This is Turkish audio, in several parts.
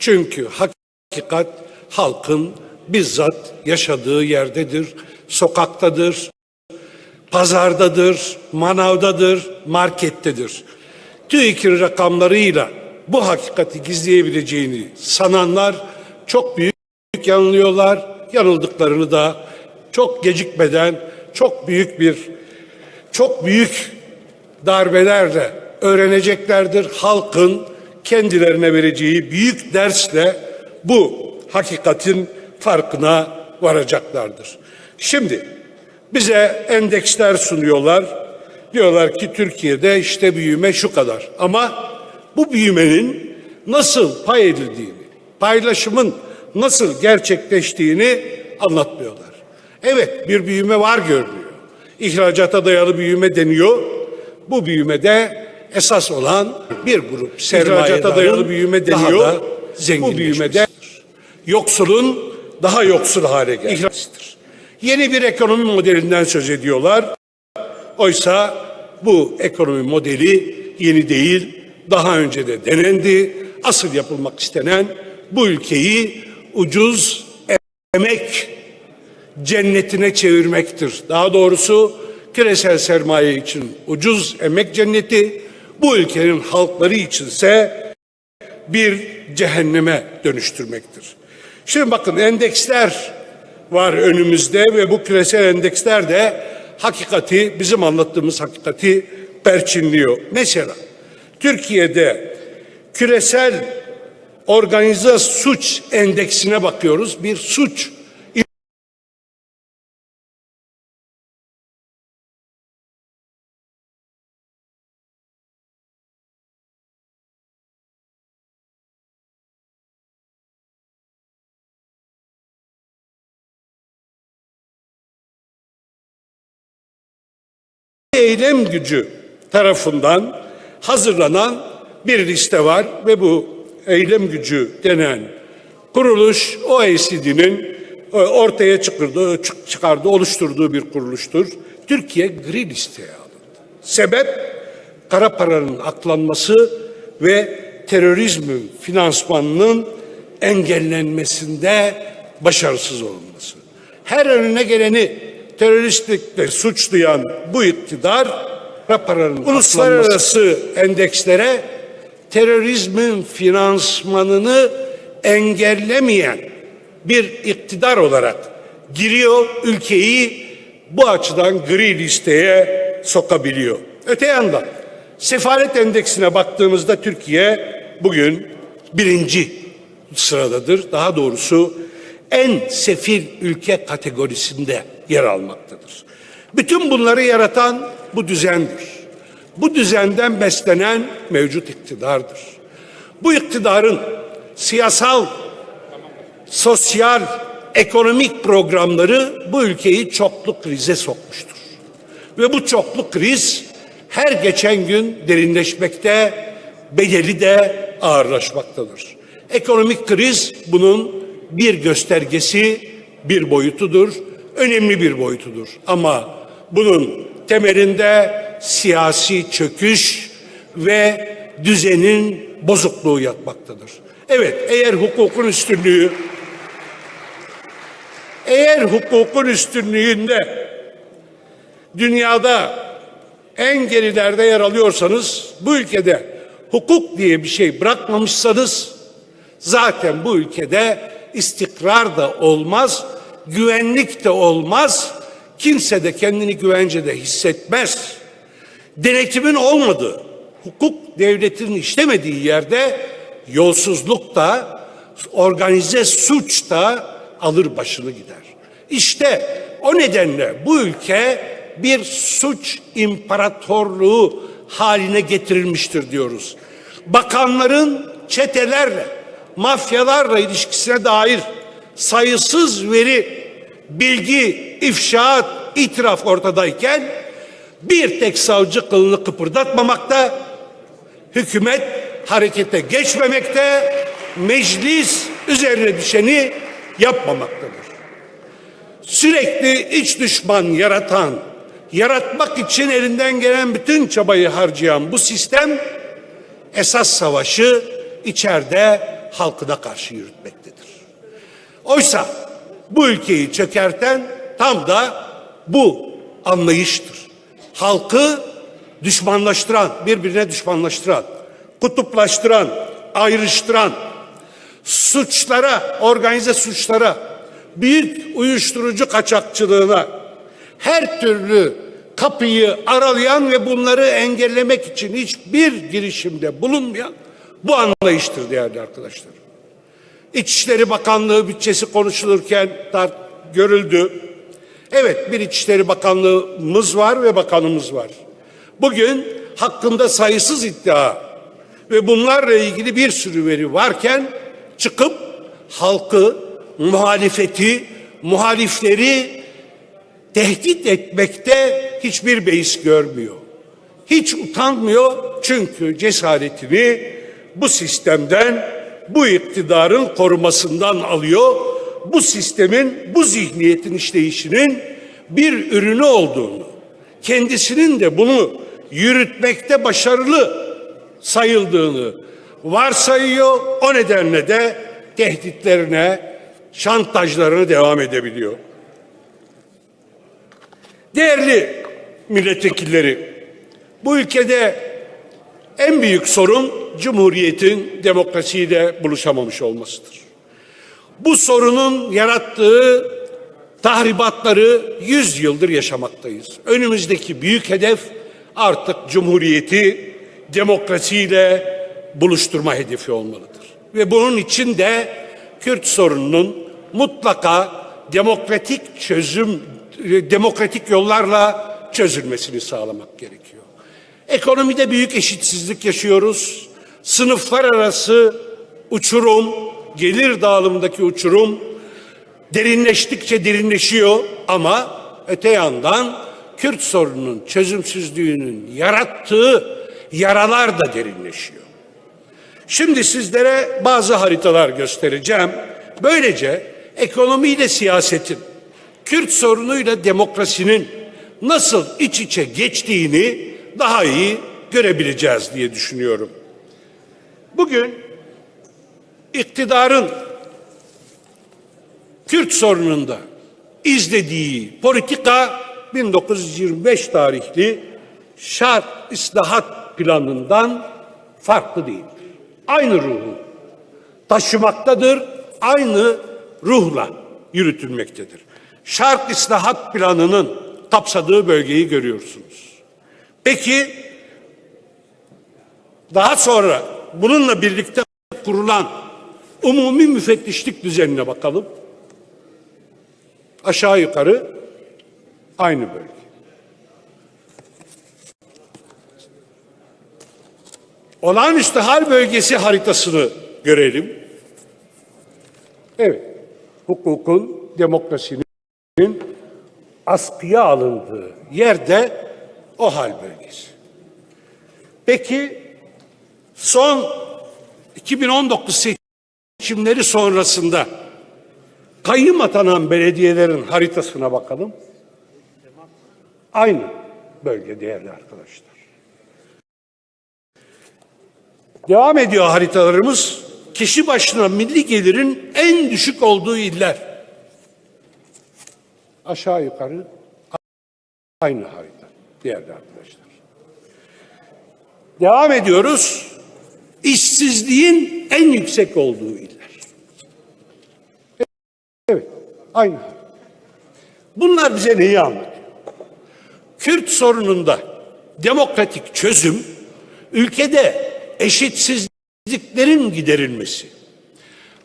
Çünkü hakikat halkın bizzat yaşadığı yerdedir, sokaktadır, pazardadır, manavdadır, markettedir. TÜİK'in rakamlarıyla bu hakikati gizleyebileceğini sananlar çok büyük yanılıyorlar. Yanıldıklarını da çok gecikmeden çok büyük bir çok büyük darbelerle öğreneceklerdir. Halkın kendilerine vereceği büyük dersle bu hakikatin farkına varacaklardır. Şimdi bize endeksler sunuyorlar. Diyorlar ki Türkiye'de işte büyüme şu kadar. Ama bu büyümenin nasıl pay edildiğini, paylaşımın nasıl gerçekleştiğini anlatmıyorlar. Evet bir büyüme var görünüyor. İhracata dayalı büyüme deniyor. Bu büyümede esas olan bir grup sermayete dayalı büyüme deniyor. Bu büyümede yoksulun daha yoksul hale gelmesidir. Yeni bir ekonomi modelinden söz ediyorlar. Oysa bu ekonomi modeli yeni değil, daha önce de denendi. Asıl yapılmak istenen bu ülkeyi ucuz emek cennetine çevirmektir. Daha doğrusu küresel sermaye için ucuz emek cenneti, bu ülkenin halkları içinse bir cehenneme dönüştürmektir. Şimdi bakın endeksler var önümüzde ve bu küresel endeksler de hakikati, bizim anlattığımız hakikati perçinliyor. Mesela Türkiye'de küresel organize suç endeksine bakıyoruz. Bir suç eylem gücü tarafından hazırlanan bir liste var ve bu eylem gücü denen kuruluş OECD'nin e, ortaya çıkardığı, çık- çıkardığı, oluşturduğu bir kuruluştur. Türkiye gri listeye alındı. Sebep kara paranın aklanması ve terörizmin finansmanının engellenmesinde başarısız olması. Her önüne geleni teröristlikle suçlayan bu iktidar paranın uluslararası endekslere terörizmin finansmanını engellemeyen bir iktidar olarak giriyor ülkeyi bu açıdan gri listeye sokabiliyor. Öte yandan sefalet endeksine baktığımızda Türkiye bugün birinci sıradadır. Daha doğrusu en sefil ülke kategorisinde yer almaktadır. Bütün bunları yaratan bu düzendir. Bu düzenden beslenen mevcut iktidardır. Bu iktidarın siyasal, sosyal, ekonomik programları bu ülkeyi çoklu krize sokmuştur. Ve bu çoklu kriz her geçen gün derinleşmekte, bedeli de ağırlaşmaktadır. Ekonomik kriz bunun bir göstergesi, bir boyutudur, önemli bir boyutudur. Ama bunun temelinde siyasi çöküş ve düzenin bozukluğu yatmaktadır. Evet, eğer hukukun üstünlüğü eğer hukukun üstünlüğünde dünyada en gerilerde yer alıyorsanız bu ülkede hukuk diye bir şey bırakmamışsanız zaten bu ülkede istikrar da olmaz, güvenlik de olmaz. Kimse de kendini güvencede hissetmez. Denetimin olmadığı, hukuk devletinin işlemediği yerde yolsuzluk da, organize suç da alır başını gider. İşte o nedenle bu ülke bir suç imparatorluğu haline getirilmiştir diyoruz. Bakanların çetelerle, mafyalarla ilişkisine dair sayısız veri, bilgi, ifşaat, itiraf ortadayken bir tek savcı kılını kıpırdatmamakta, hükümet harekete geçmemekte, meclis üzerine düşeni yapmamaktadır. Sürekli iç düşman yaratan, yaratmak için elinden gelen bütün çabayı harcayan bu sistem esas savaşı içeride halkına karşı yürütmektedir. Oysa bu ülkeyi çökerten tam da bu anlayıştır. Halkı düşmanlaştıran, birbirine düşmanlaştıran, kutuplaştıran, ayrıştıran, suçlara, organize suçlara, büyük uyuşturucu kaçakçılığına, her türlü kapıyı aralayan ve bunları engellemek için hiçbir girişimde bulunmayan bu anlayıştır değerli arkadaşlar. İçişleri Bakanlığı bütçesi konuşulurken tar- görüldü. Evet bir İçişleri Bakanlığımız var ve bakanımız var. Bugün hakkında sayısız iddia ve bunlarla ilgili bir sürü veri varken çıkıp halkı, muhalefeti, muhalifleri tehdit etmekte hiçbir beis görmüyor. Hiç utanmıyor çünkü cesaretini bu sistemden, bu iktidarın korumasından alıyor. Bu sistemin, bu zihniyetin işleyişinin bir ürünü olduğunu, kendisinin de bunu yürütmekte başarılı sayıldığını varsayıyor. O nedenle de tehditlerine, şantajlarına devam edebiliyor. Değerli milletvekilleri, bu ülkede en büyük sorun Cumhuriyet'in demokrasiyle buluşamamış olmasıdır. Bu sorunun yarattığı tahribatları 100 yıldır yaşamaktayız. Önümüzdeki büyük hedef artık Cumhuriyeti demokrasiyle buluşturma hedefi olmalıdır. Ve bunun için de Kürt sorununun mutlaka demokratik çözüm, e, demokratik yollarla çözülmesini sağlamak gerekiyor. Ekonomide büyük eşitsizlik yaşıyoruz. Sınıflar arası uçurum, gelir dağılımındaki uçurum derinleştikçe derinleşiyor ama öte yandan Kürt sorununun çözümsüzlüğünün yarattığı yaralar da derinleşiyor. Şimdi sizlere bazı haritalar göstereceğim. Böylece ekonomiyle siyasetin, Kürt sorunuyla demokrasinin nasıl iç içe geçtiğini daha iyi görebileceğiz diye düşünüyorum. Bugün iktidarın Kürt sorununda izlediği politika 1925 tarihli şart islahat planından farklı değil. Aynı ruhu taşımaktadır, aynı ruhla yürütülmektedir. Şart islahat planının kapsadığı bölgeyi görüyorsunuz. Peki daha sonra bununla birlikte kurulan umumi müfettişlik düzenine bakalım. Aşağı yukarı aynı bölge. Olağanüstü hal bölgesi haritasını görelim. Evet, hukukun, demokrasinin askıya alındığı yerde o hal bölgesi. Peki son 2019 seçimleri sonrasında kayyım atanan belediyelerin haritasına bakalım. Aynı bölge değerli arkadaşlar. Devam ediyor haritalarımız. Kişi başına milli gelirin en düşük olduğu iller. Aşağı yukarı aynı harita değerli arkadaşlar. Devam ediyoruz. İşsizliğin en yüksek olduğu iller. Evet, aynı. Bunlar bize neyi anlatıyor? Kürt sorununda demokratik çözüm ülkede eşitsizliklerin giderilmesi,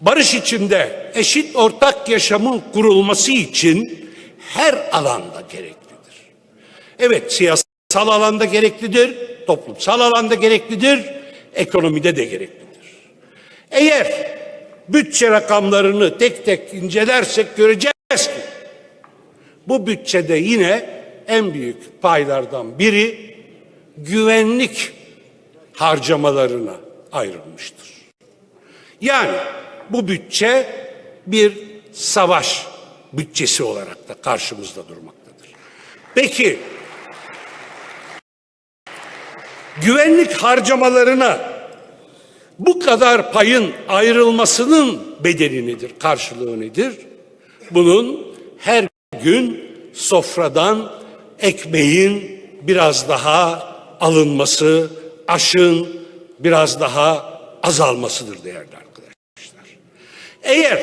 barış içinde eşit ortak yaşamın kurulması için her alanda gereklidir. Evet siyasal alanda gereklidir, toplumsal alanda gereklidir, ekonomide de gereklidir. Eğer bütçe rakamlarını tek tek incelersek göreceğiz ki bu bütçede yine en büyük paylardan biri güvenlik harcamalarına ayrılmıştır. Yani bu bütçe bir savaş bütçesi olarak da karşımızda durmaktadır. Peki güvenlik harcamalarına Bu kadar payın ayrılmasının bedeli nedir, karşılığı nedir? Bunun her gün sofradan ekmeğin biraz daha alınması, aşın biraz daha azalmasıdır değerli arkadaşlar. Eğer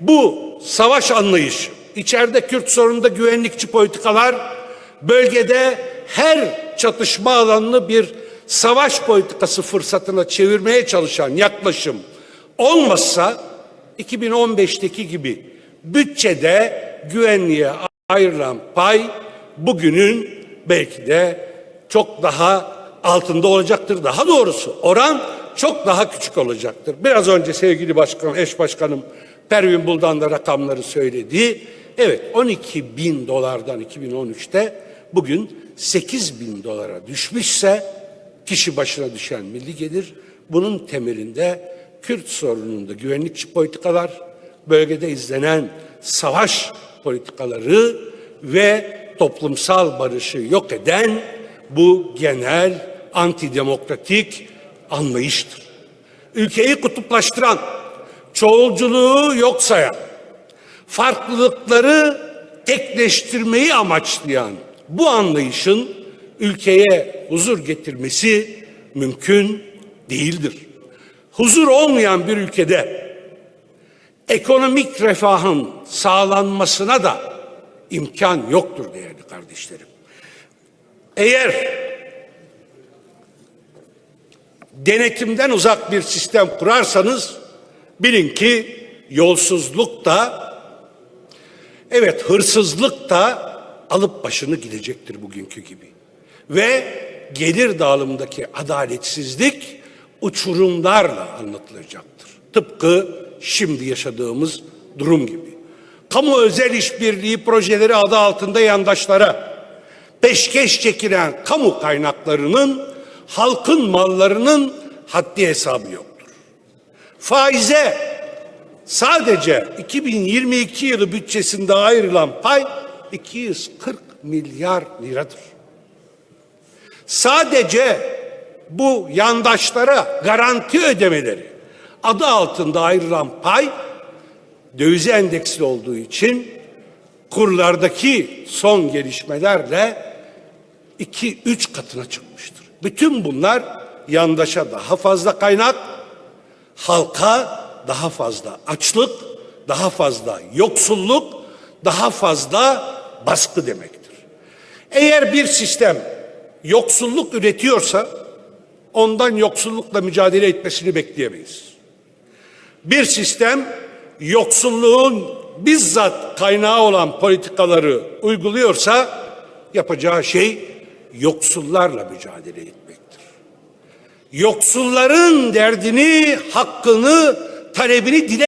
bu savaş anlayışı, içeride Kürt sorununda güvenlikçi politikalar, bölgede her çatışma alanını bir savaş politikası fırsatına çevirmeye çalışan yaklaşım olmazsa 2015'teki gibi bütçede güvenliğe ayrılan pay bugünün belki de çok daha altında olacaktır. Daha doğrusu oran çok daha küçük olacaktır. Biraz önce sevgili başkan, eş başkanım Pervin Buldan da rakamları söyledi. Evet 12 bin dolardan 2013'te bugün 8 bin dolara düşmüşse kişi başına düşen milli gelir bunun temelinde Kürt sorununda güvenlikçi politikalar, bölgede izlenen savaş politikaları ve toplumsal barışı yok eden bu genel antidemokratik anlayıştır. Ülkeyi kutuplaştıran, çoğulculuğu yok sayan, farklılıkları tekleştirmeyi amaçlayan bu anlayışın ülkeye huzur getirmesi mümkün değildir. Huzur olmayan bir ülkede ekonomik refahın sağlanmasına da imkan yoktur değerli kardeşlerim. Eğer denetimden uzak bir sistem kurarsanız bilin ki yolsuzluk da evet hırsızlık da alıp başını gidecektir bugünkü gibi. Ve gelir dağılımındaki adaletsizlik uçurumlarla anlatılacaktır. Tıpkı şimdi yaşadığımız durum gibi. Kamu özel işbirliği projeleri adı altında yandaşlara peşkeş çekilen kamu kaynaklarının halkın mallarının haddi hesabı yoktur. Faize sadece 2022 yılı bütçesinde ayrılan pay 240 milyar liradır. Sadece bu yandaşlara garanti ödemeleri adı altında ayrılan pay döviz endeksli olduğu için kurlardaki son gelişmelerle 2-3 katına çıkmıştır. Bütün bunlar yandaşa daha fazla kaynak, halka daha fazla açlık, daha fazla yoksulluk, daha fazla baskı demektir. Eğer bir sistem yoksulluk üretiyorsa ondan yoksullukla mücadele etmesini bekleyemeyiz. Bir sistem yoksulluğun bizzat kaynağı olan politikaları uyguluyorsa yapacağı şey yoksullarla mücadele etmektir. Yoksulların derdini, hakkını, talebini dile